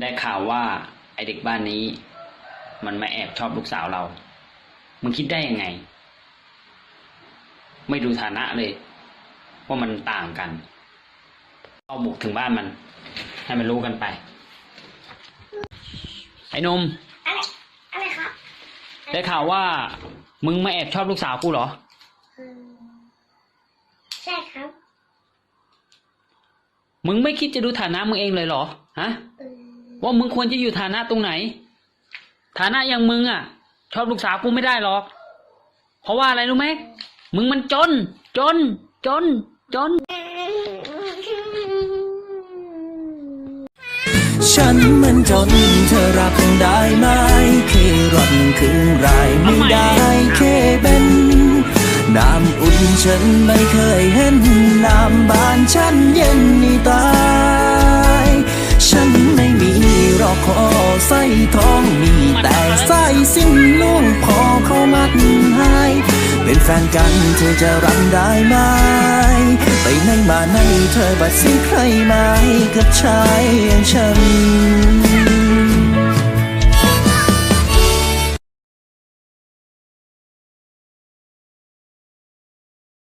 ได้ข่าวว่าไอเด็กบ้านนี้ มันมาแอบชอบลูกสาวเรา มึงคิดได้ยังไง ไม่ดูฐานะเลย ว่ามันต่างกันเอาบุกถึงบ้านมัน ให้มันรู้กันไป ไอ้หนม อะไร อะไรครับได้ข่าวว่า มึงมาแอบชอบลูกสาวกูเหรอ อืมใช่ครับ มึงไม่คิดจะดูฐานะมึงเองเลยเหรอ ฮะอืม ว่ามึงควรจะอยู่ฐานะตรงไหน ฐานะอย่างมึงอะ ชอบลูกสาวกูไม่ได้หรอก เพราะว่าอะไรรู้ไหมมึงมันจน จน จน จน ฉันมันจนเธอรับได้ไหมเครอนครึ่งไรไม่ได้เคเป็นน้ำอุ่นฉันไม่เคยเห็น น้ำบานฉันเย็นนี่ตา ใส่ทองมีแต่ใส่สิ้นล่วงพอเข้ามัดให้เป็นแฟนกันเธอจะรับได้ไหม ไปไหนมาไหนเธอบัดสิใครไหมกับชายอย่างฉัน